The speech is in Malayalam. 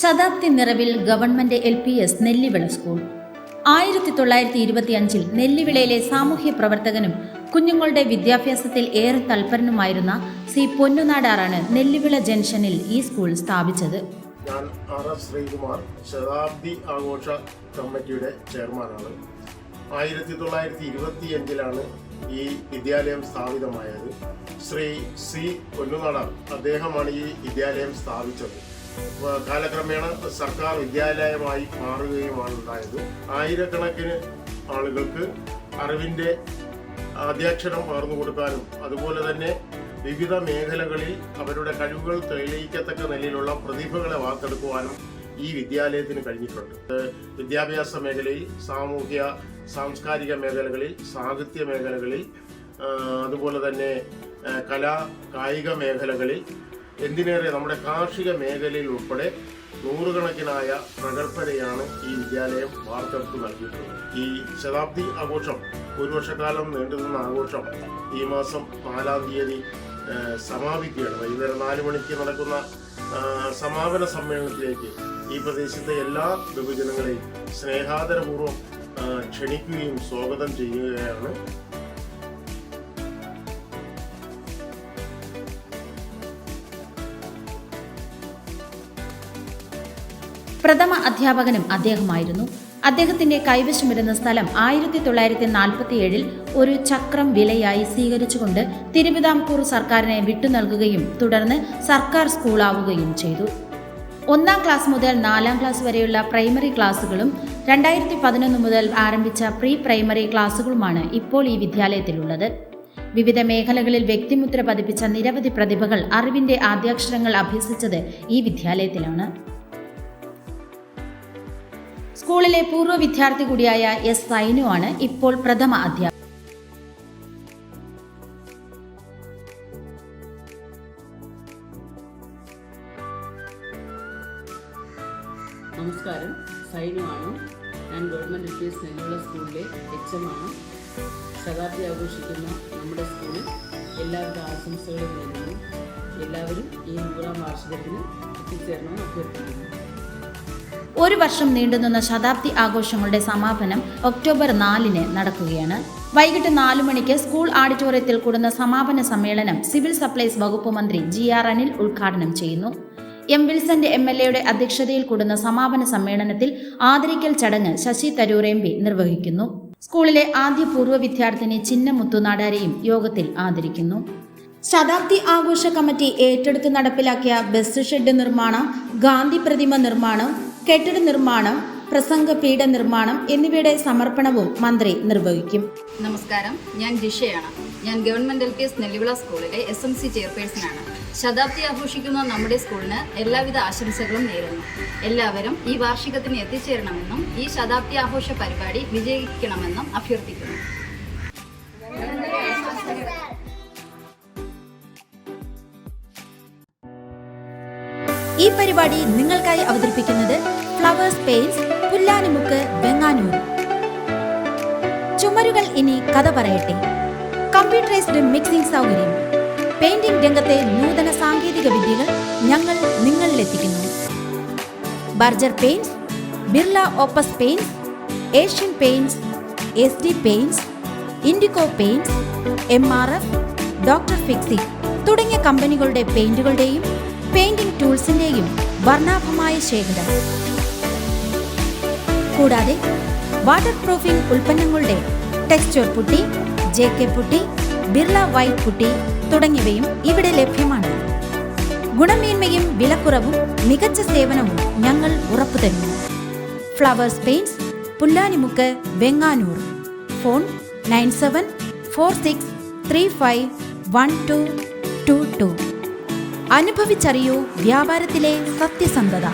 ശതാബ്ദി നിറവിൽ government L P S Nellivila school. ആയിരത്തി തൊള്ളായിരത്തി ഇരുപത്തിയഞ്ചിൽ നെല്ലിവിളയിലെ സാമൂഹ്യ പ്രവർത്തകനും കുഞ്ഞുങ്ങളുടെ വിദ്യാഭ്യാസത്തിൽ ഏറെ തൽപരനുമായിരുന്ന സി പൊന്നുനാടാറാണ് നെല്ലിവിള ജംഗ്ഷനിൽ ഈ സ്കൂൾ സ്ഥാപിച്ചത്. ഞാൻ ആർ ശ്രീകുമാർ ശതാബ്ദി ആഘോഷ കമ്മിറ്റിയുടെ ചെയർമാനാണ്. ആയിരത്തി തൊള്ളായിരത്തി ഇരുപത്തി അഞ്ചിലാണ് ഈ വിദ്യാലയം സ്ഥാപിതമായത്. ശ്രീ സി പൊന്നുനാടാർ അദ്ദേഹമാണ് ഈ വിദ്യാലയം സ്ഥാപിച്ചത്. കാലക്രമേണ സർക്കാർ വിദ്യാലയമായി മാറുകയുമാണ് ഉണ്ടായത്. ആയിരക്കണക്കിന് ആളുകൾക്ക് അറിവിന്റെ അധ്യക്ഷരം പകർന്നു കൊടുക്കാനും അതുപോലെ തന്നെ വിവിധ മേഖലകളിൽ അവരുടെ കഴിവുകൾ തെളിയിക്കത്തക്ക നിലയിലുള്ള പ്രതിഭകളെ വാർത്തെടുക്കുവാനും ഈ വിദ്യാലയത്തിന് കഴിഞ്ഞിട്ടുണ്ട്. വിദ്യാഭ്യാസ മേഖലയിൽ സാമൂഹ്യ സാംസ്കാരിക മേഖലകളിൽ സാഹിത്യ മേഖലകളിൽ അതുപോലെ തന്നെ കലാ കായിക മേഖലകളിൽ എന്തിനേറെ നമ്മുടെ കാർഷിക മേഖലയിൽ ഉൾപ്പെടെ നൂറുകണക്കിനായ പ്രഗത്ഭരെയാണ് ഈ വിദ്യാലയം വാർത്തെടുത്ത് നൽകിയിട്ടുള്ളത്. ഈ ശതാബ്ദി ആഘോഷം ഒരു വർഷക്കാലം നീണ്ടുനിന്ന ആഘോഷം ഈ മാസം നാലാം തീയതി സമാപിക്കുകയാണ്. വൈകുന്നേരം നാല് മണിക്ക് നടക്കുന്ന സമാപന സമ്മേളനത്തിലേക്ക് ഈ പ്രദേശത്തെ എല്ലാ ബഹുജനങ്ങളെയും സ്നേഹാദരപൂർവം ക്ഷണിക്കുകയും സ്വാഗതം ചെയ്യുകയാണ് പ്രഥമ അധ്യാപകനും അദ്ദേഹമായിരുന്നു. അദ്ദേഹത്തിന്റെ കൈവശമിരുന്ന സ്ഥലം ആയിരത്തി തൊള്ളായിരത്തി നാൽപ്പത്തി ഏഴിൽ ഒരു ചക്രം വിലയായി സ്വീകരിച്ചുകൊണ്ട് തിരുവിതാംകൂർ സർക്കാരിനെ വിട്ടു നൽകുകയും തുടർന്ന് സർക്കാർ സ്കൂളാവുകയും ചെയ്തു. ഒന്നാം ക്ലാസ് മുതൽ നാലാം ക്ലാസ് വരെയുള്ള പ്രൈമറി ക്ലാസ്സുകളും രണ്ടായിരത്തി പതിനൊന്ന് മുതൽ ആരംഭിച്ച പ്രീ പ്രൈമറി ക്ലാസ്സുകളുമാണ് ഇപ്പോൾ ഈ വിദ്യാലയത്തിലുള്ളത്. വിവിധ മേഖലകളിൽ വ്യക്തിമുദ്ര പതിപ്പിച്ച നിരവധി പ്രതിഭകൾ അറിവിന്റെ ആദ്യാക്ഷരങ്ങൾ അഭ്യസിച്ചത് ഈ വിദ്യാലയത്തിലാണ്. സ്കൂളിലെ പൂർവ വിദ്യാർത്ഥി കൂടിയായ എസ് സൈനു ആണ് ഇപ്പോൾ പ്രഥമ അധ്യാപകൻ. നമസ്കാരം. സൈനു ആണ് ഞാൻ ഗവൺമെന്റ് എൽ പി എസ് നെല്ലുള്ള സ്കൂളിലെ എച്ച് എം ആണ്. ശതാബ്ദി ആഘോഷിക്കുന്ന നമ്മുടെ സ്കൂളിൽ എല്ലാവരുടെ ആശംസകളും നേരുന്നു. എല്ലാവരും ഈ നൂറാം വാർഷികത്തിന് എത്തിച്ചേരണമെന്ന് അഭ്യർത്ഥിക്കുന്നു. ഒരു വർഷം നീണ്ടുനിന്ന ശതാബ്ദി ആഘോഷങ്ങളുടെ സമാപനം ഒക്ടോബർ നാലിന് നടക്കുകയാണ്. വൈകിട്ട് നാലു മണിക്ക് സ്കൂൾ ഓഡിറ്റോറിയത്തിൽ കൂടുന്ന സമാപന സമ്മേളനം സിവിൽ സപ്ലൈസ് വകുപ്പ് മന്ത്രി ജി ആർ അനിൽ ഉദ്ഘാടനം ചെയ്യുന്നു. എം വിൽസന്റെ എം എൽ എയുടെ അധ്യക്ഷതയിൽ കൂടുന്ന സമാപന സമ്മേളനത്തിൽ ആദരിക്കൽ ചടങ്ങ് ശശി തരൂർ എം പി നിർവഹിക്കുന്നു. സ്കൂളിലെ ആദ്യ പൂർവ വിദ്യാർത്ഥിനി ചിന്ന മുത്തുനാടാരെയും യോഗത്തിൽ ആദരിക്കുന്നു. ശതാബ്ദി ആഘോഷ കമ്മിറ്റി ഏറ്റെടുത്ത് നടപ്പിലാക്കിയ ബസ് ഷെഡ് നിർമ്മാണം ഗാന്ധി പ്രതിമ നിർമ്മാണം കെട്ടിട നിർമ്മാണം പ്രസംഗ പീഠ നിർമ്മാണം എന്നിവയുടെ സമർപ്പണവും മന്ത്രി നിർവഹിക്കും. നമസ്കാരം. ഞാൻ ജിഷയാണ്. ഞാൻ government L P S Nellivila സ്കൂളിലെ എസ് എം സി ചെയർപേഴ്സണാണ്. ശതാബ്ദി ആഘോഷിക്കുന്ന നമ്മുടെ സ്കൂളിന് എല്ലാവിധ ആശംസകളും നേരുന്നു. എല്ലാവരും ഈ വാർഷികത്തിന് എത്തിച്ചേരണമെന്നും ഈ ശതാബ്ദി ആഘോഷ പരിപാടി വിജയിക്കണമെന്നും അഭ്യർത്ഥിക്കുന്നു. ഈ പരിപാടി നിങ്ങൾക്കായി അവതരിപ്പിക്കുന്നത് ഫ്ലവേഴ്സ് പെയിൻസ് പുല്ലാനിമുക്ക് വെങ്ങാനൂർ. ചുമരുകൾ ഇനി കഥ പറയട്ടെ. കമ്പ്യൂട്ടറൈസ്ഡ് മിക്സിംഗ് സൗകര്യം. പെയിന്റിംഗ് രംഗത്തെ നൂതന സാങ്കേതിക വിദ്യകൾ ഞങ്ങൾ നിങ്ങളിലെത്തിക്കുന്നു. Berger paints Birla Opus paints Asian paints S D paints Indigo paints M R F doctor Fixit തുടങ്ങിയ കമ്പനികളുടെ പെയിന്റുകളുടെയും പെയിന്റിംഗ് ടൂൾസിന്റെയും വർണാഭമായ ശേഖരം. കൂടാതെ വാട്ടർ പ്രൂഫിംഗ് ഉൽപ്പന്നങ്ങളുടെ texture putty J K putty Birla white putty തുടങ്ങിയവയും ഇവിടെ ലഭ്യമാണ്. ഗുണമേന്മയും വിലക്കുറവും മികച്ച സേവനവും ഞങ്ങൾ ഉറപ്പുതരുന്നു. Flowers paints Pullanimukku Venganoor. Phone nine seven four six three five one two two two. അനുഭവിച്ചറിയൂ വ്യാപാരത്തിലെ സത്യസന്ധത.